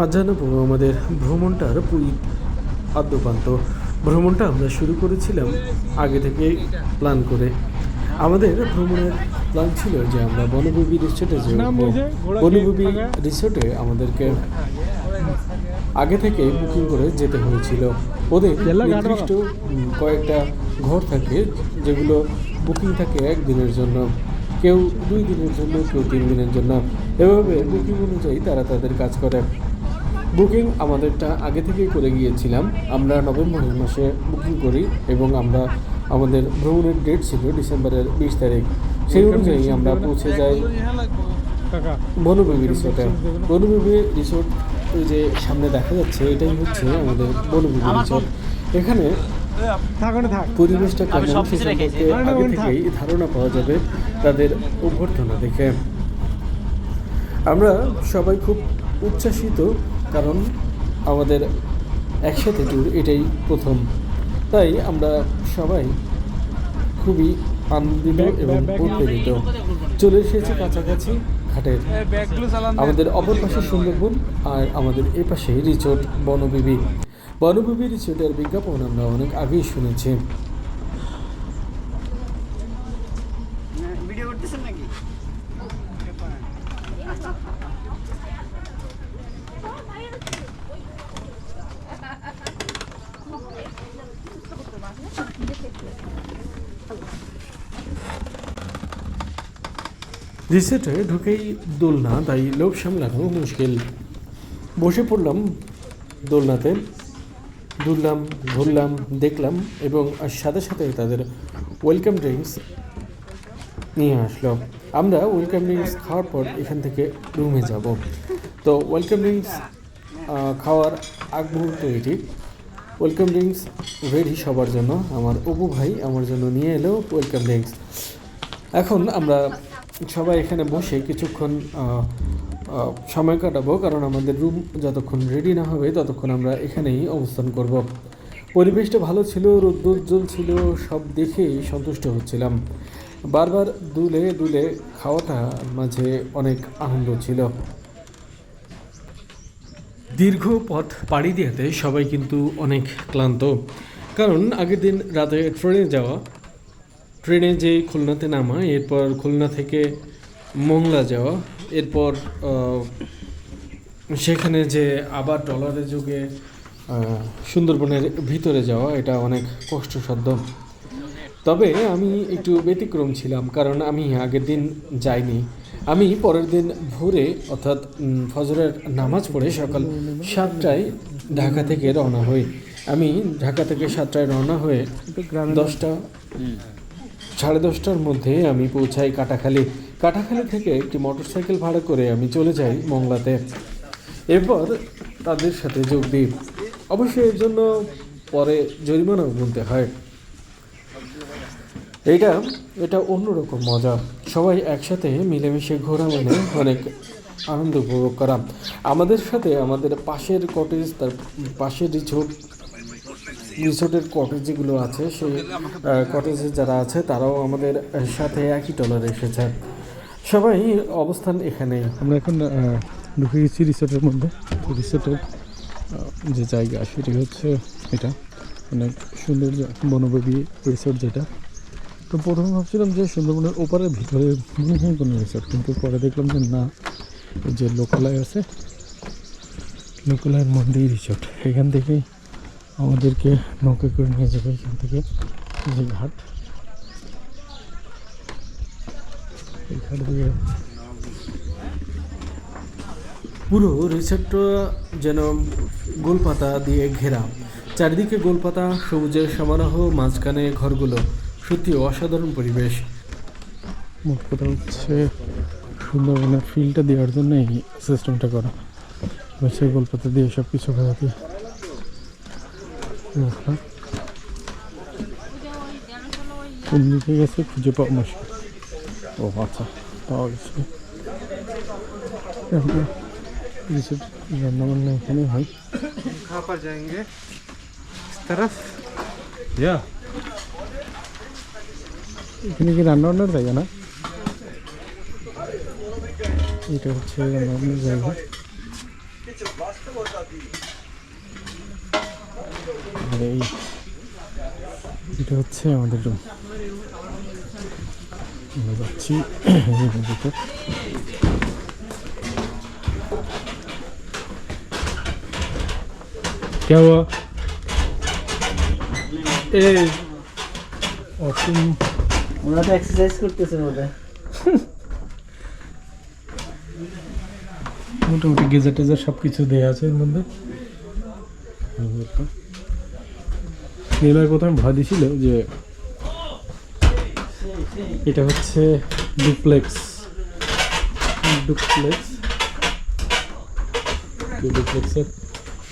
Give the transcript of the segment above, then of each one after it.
আজ জানাব আমাদের ভ্রমণটার পুরী আদ্যপান্ত। ভ্রমণটা আমরা শুরু করেছিলাম আগে থেকে প্ল্যান করে। আমাদের ভ্রমণের প্ল্যান ছিল যে আমরা বনভূমি রিসোর্টে যে বনভূমি রিসোর্টে আমাদেরকে আগে থেকে বুকিং করে যেতে হয়েছিল। ওদের নির্দিষ্ট কয়েকটা ঘর থাকে যেগুলো বুকিং থাকে একদিনের জন্য। কেউ দুই দিনের জন্য কেউ তিন দিনের জন্য। এভাবে বুকিং অনুযায়ী তারা তাদের কাজ করে। বুকিং আমাদেরটা আগে থেকেই করে গিয়েছিলাম। আমরা নভেম্বর মাসে বুকিং করি এবং আমরা আমাদের ভ্রমণের ডেট ছিল ডিসেম্বরের বিশ তারিখ। সেই অনুযায়ী আমরা পৌঁছে যাই কাকা বনবিবি রিসোর্টে বনবিবি রিসোর্ট ওই যে সামনে দেখা যাচ্ছে এটাই হচ্ছে আমাদের বনবিবি রিসোর্ট এখানে থাক। পরিবেশটা কেমন সে সম্পর্কে আগে থেকেই ধারণা পাওয়া যাবে তাদের অভ্যর্থনা দেখে। আমরা সবাই খুব উচ্ছ্বাসিত কারণ আমাদের একসাথে ট্যুর এটাই প্রথম। তাই আমরা সবাই খুবই আনন্দিত এবং উৎপীড়িত চলে এসেছি কাছাকাছি ঘাটের। আমাদের অপর পাশে সুন্দরবন আর আমাদের এ পাশে রিসোর্ট বনবিবি বনবিবি রিসোর্টের বিজ্ঞাপন আমরা অনেক আগেই শুনেছি। ভিডিও করতেছেন নাকি? রিসোর্টে ঢুকেই দোলনা তাই লোক সামলানো মুশকিল। বসে পড়লাম দোলনাতে, দুললাম ঘুরলাম দেখলাম এবং সাথে সাথে তাদের ওয়েলকাম ড্রিঙ্কস নিয়ে আসলো। আমরা ওয়েলকাম ড্রিঙ্কস খাওয়ার পর এখান থেকে রুমে যাব। তো ওয়েলকাম ড্রিঙ্কস খাওয়ার আগ মুহূর্ত এটি। ওয়েলকাম ড্রিঙ্কস রেডি সবার জন্য। আমার অপু ভাই আমার জন্য নিয়ে এলো ওয়েলকাম ড্রিঙ্কস এখন আমরা সবাই এখানে বসে কিছুক্ষণ সময় কাটাবো, কারণ আমাদের রুম যতক্ষণ রেডি না হবে, ততক্ষণ আমরা এখানেই অবস্থান করব। পরিবেশটা ভালো ছিল রোদ্দুজ্জ্বল ছিল সব দেখেই সন্তুষ্ট হচ্ছিলাম। বারবার দুলে দুলে খাওয়াটা মাঝে অনেক আনন্দ ছিল। দীর্ঘ পথ পাড়ি দিয়াতে সবাই কিন্তু অনেক ক্লান্ত। কারণ আগের দিন রাতে ট্রেনে যাওয়া, ট্রেনে যে খুলনাতে নামা, এরপর খুলনা থেকে মংলা যাওয়া, এরপর সেখানে যে আবার ডলারে যুগে সুন্দরবনের ভিতরে যাওয়া, এটা অনেক কষ্টসাধ্য। তবে আমি একটু ব্যতিক্রম ছিলাম, কারণ আমি আগের দিন যাইনি। আমি পরের দিন ভোরে, অর্থাৎ ফজরের নামাজ পড়ে সকাল সাতটায় ঢাকা থেকে রওনা হই। আমি ঢাকা থেকে সাতটায় রওনা হয়ে দশটা, সাড়ে দশটার মধ্যে আমি পৌঁছাই কাটাখালি। কাটাখালি থেকে একটি মোটরসাইকেল ভাড়া করে আমি চলে যাই মংলাতে। এরপর তাদের সাথে যোগ দিই। অবশ্যই এর জন্য পরে জরিমানাও গুনতে হয়। এইটা, এটা অন্যরকম মজা। সবাই একসাথে মিলেমিশে ঘোরা মানে অনেক আনন্দ উপভোগ করা। আমাদের সাথে আমাদের পাশের কটেজ তার পাশের রিসোর্ট রিসোর্টের কটেজ যেগুলো আছে, সেই কটেজে যারা আছে, তারাও আমাদের সাথে একই টলারে এসেছে সবাই অবস্থান এখানে। আমরা এখন ঢুকে গেছি রিসোর্টের মধ্যে। রিসোর্টের যে জায়গা, সেটি হচ্ছে এটা। অনেক সুন্দর যে রিসোর্ট যেটা। তো প্রথমে ভাবছিলাম যে সুন্দরবনের ওপারের ভিতরে কোনো রিসোর্ট কিন্তু পরে দেখলাম যে না যে লোকালয় আছে, লোকালয়ের মধ্যেই রিসোর্ট এখান থেকেই আমাদেরকে নৌকা করে নিয়ে যাবে এখান থেকে যে ঘাট। পুরো রিসোর্টটা যেন গোলপাতা দিয়ে ঘেরা। চারিদিকে গোলপাতা, সবুজের সমারোহ, মাঝখানে ঘরগুলো। সত্যি অসাধারণ পরিবেশ মোট কথা হচ্ছে সুন্দরবনের ফিলটা দেওয়ার জন্য এই সিস্টেমটা করা এবার সেই গল্পতে দিয়ে সব কিছু খাওয়াতে কোন দিকে গেছে খুঁজে পাওয়া মুশকিল ও আচ্ছা পাওয়া গেছে আমরা রিসোর্ট রান্না বান্না এখানেই হয় कहाँ पर जाएंगे इस तरफ ইয়া এখানে কি রান্না বান্নার জায়গা না এটা হচ্ছে রান্না বান্নার জায়গা আর এই এটা হচ্ছে আমাদের রুম আমরা যাচ্ছি রুমের ভিতর क्या हुआ ए অসীম ওরা তো এক্সারসাইজ করতেছে ওদের মোটামুটি গেজার টেজার সব কিছু দেওয়া আছে এর মধ্যে। নীলার প্রথমে ভয় দিছিল যে এটা হচ্ছে ডুপ্লেক্স ডুপ্লেক্স ডুপ্লেক্সের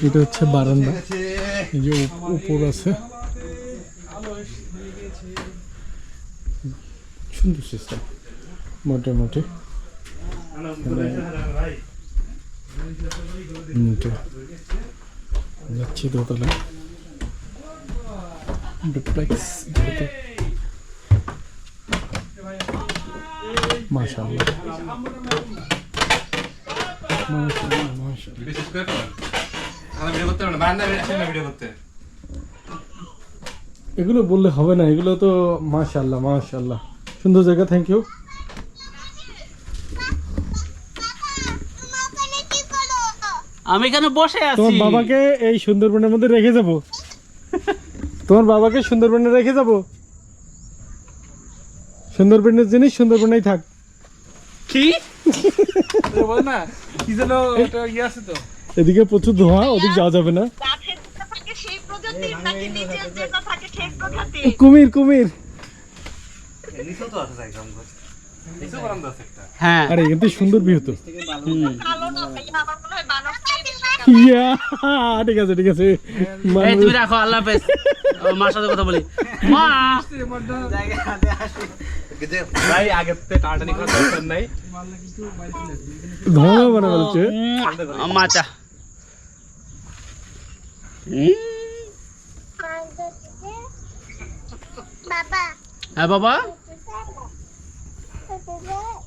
এটা হচ্ছে বারান্দা। এই যে উপর আছে। সুন্দর সিস্টেম মোটামুটি। যাচ্ছি দোতলা ডুপ্লেক্স যেহেতু। মাশাআল্লাহ। মাশাআল্লাহ মাশাআল্লাহ। বিশেষ করে? আমরা ভিডিও করতে না বারান্দা আসেন না ভিডিও করতে? এগুলো বললে হবে না এগুলো তো মাশাআল্লাহ মাশাআল্লাহ। সুন্দর জায়গা থ্যাংক ইউ আমি এখানে বসে আছি। তোমার বাবাকে এই সুন্দরবনের মধ্যে রেখে যাব। তোমার বাবাকে সুন্দরবনে রেখে যাব। সুন্দরবনের জিনিস সুন্দরবনেই থাক। কি? বল না কি যেন একটা ইয়ে আছে তো। এদিকে প্রচুর ধোঁয়া ওদিক যাওয়া যাবে না। কুমির কুমির। হ্যাঁ আরে কিন্তু সুন্দর ভিউ তো। হয় ইয়া ঠিক আছে ঠিক আছে। এই তুমি রাখো আল্লাহ হাফেজ। মার সাথে কথা বলি। মা! ভাই আগে তে টাটানি করার দরকার নাই। ধোঁয়া বানা বলছে মাচা বাবা। হ্যাঁ বাবা। Yeah.